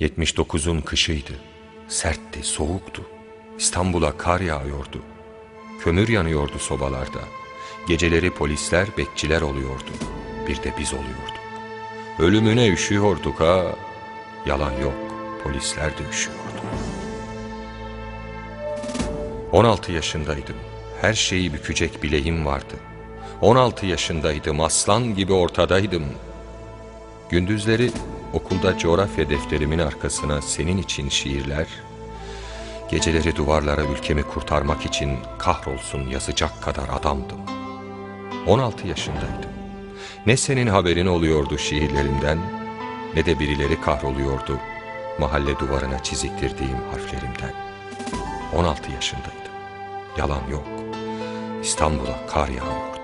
79'un kışıydı. Sertti, soğuktu. İstanbul'a kar yağıyordu. Kömür yanıyordu sobalarda. Geceleri polisler, bekçiler oluyordu. Bir de biz oluyorduk. Ölümüne üşüyorduk ha. Yalan yok, polisler de üşüyordu. 16 yaşındaydım. Her şeyi bükecek bileğim vardı. 16 yaşındaydım, aslan gibi ortadaydım. Gündüzleri okulda coğrafya defterimin arkasına senin için şiirler, geceleri duvarlara ülkemi kurtarmak için kahrolsun yazacak kadar adamdım. 16 yaşındaydım. Ne senin haberin oluyordu şiirlerimden, ne de birileri kahroluyordu mahalle duvarına çiziktirdiğim harflerimden. 16 yaşındaydım. Yalan yok. İstanbul'a kar yağıyordu.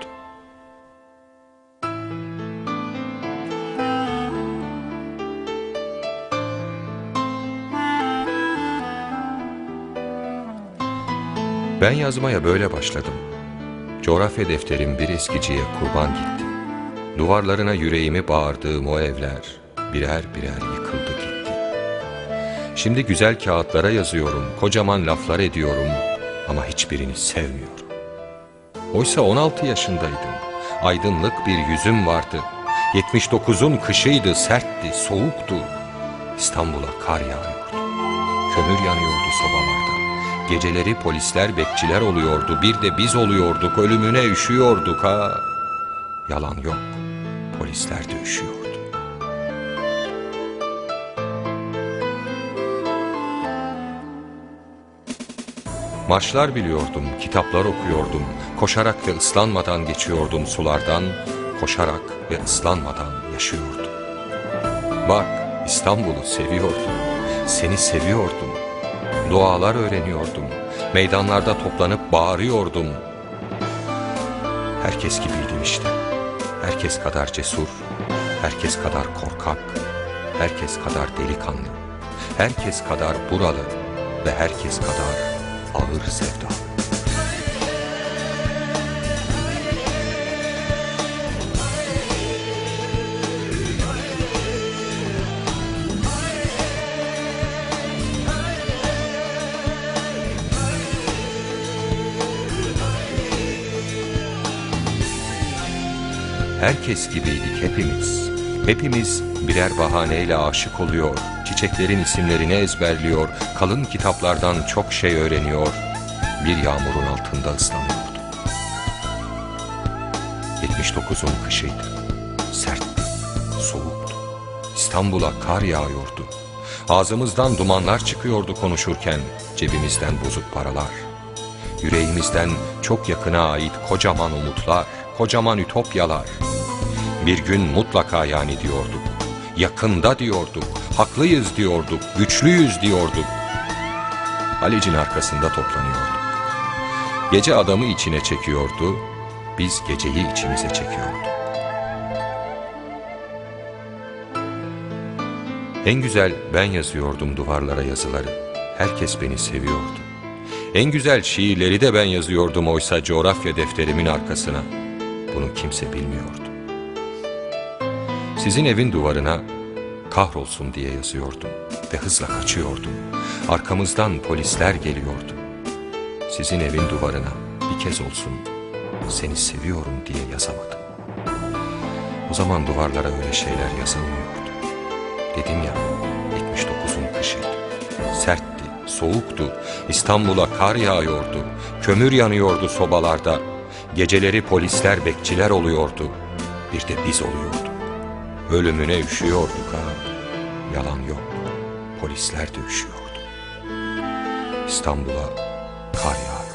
Ben yazmaya böyle başladım. Coğrafya defterim bir eskiciye kurban gitti. Duvarlarına yüreğimi bağırdığım o evler birer birer yıkıldı gitti. Şimdi güzel kağıtlara yazıyorum, kocaman laflar ediyorum ama hiçbirini sevmiyorum. Oysa 16 yaşındaydım. Aydınlık bir yüzüm vardı. 79'un kışıydı, sertti, soğuktu. İstanbul'a kar yağıyordu. Kömür yanıyordu sobalarda. Geceleri polisler bekçiler oluyordu. Bir de biz oluyorduk. Ölümüne üşüyorduk ha. Yalan yok. Polisler de üşüyordu. Marşlar biliyordum, kitaplar okuyordum. Koşarak ve ıslanmadan geçiyordum sulardan. Koşarak ve ıslanmadan yaşıyordum. Bak İstanbul'u seviyordum. Seni seviyordum. Dualar öğreniyordum. Meydanlarda toplanıp bağırıyordum. Herkes gibiydim işte. Herkes kadar cesur, herkes kadar korkak, herkes kadar delikanlı, herkes kadar buralı ve herkes kadar ağır sevdalı. Herkes gibiydik hepimiz. Hepimiz birer bahaneyle aşık oluyor, çiçeklerin isimlerini ezberliyor, kalın kitaplardan çok şey öğreniyor, bir yağmurun altında ıslanıyorduk. 79'un kışıydı. Sertti, soğuktu. İstanbul'a kar yağıyordu. Ağzımızdan dumanlar çıkıyordu konuşurken, cebimizden bozuk paralar. Yüreğimizden çok yakına ait kocaman umutlar, kocaman ütopyalar. Bir gün mutlaka yani diyorduk. Yakında diyorduk, haklıyız diyorduk, güçlüyüz diyorduk. Halic'in arkasında toplanıyorduk. Gece adamı içine çekiyordu, biz geceyi içimize çekiyorduk. En güzel ben yazıyordum duvarlara yazıları. Herkes beni seviyordu. En güzel şiirleri de ben yazıyordum oysa coğrafya defterimin arkasına. Bunu kimse bilmiyordu. Sizin evin duvarına kahrolsun diye yazıyordum ve hızla kaçıyordum. Arkamızdan polisler geliyordu. Sizin evin duvarına bir kez olsun seni seviyorum diye yazamadım. O zaman duvarlara öyle şeyler yazılmıyordu. Dedim ya 79'un kışıydı. Sertti, soğuktu. İstanbul'a kar yağıyordu. Kömür yanıyordu sobalarda. Geceleri polisler bekçiler oluyordu. Bir de biz oluyorduk. Ölümüne üşüyorduk ha. Yalan yok. Polisler de üşüyordu. İstanbul'a kar yağıyordu.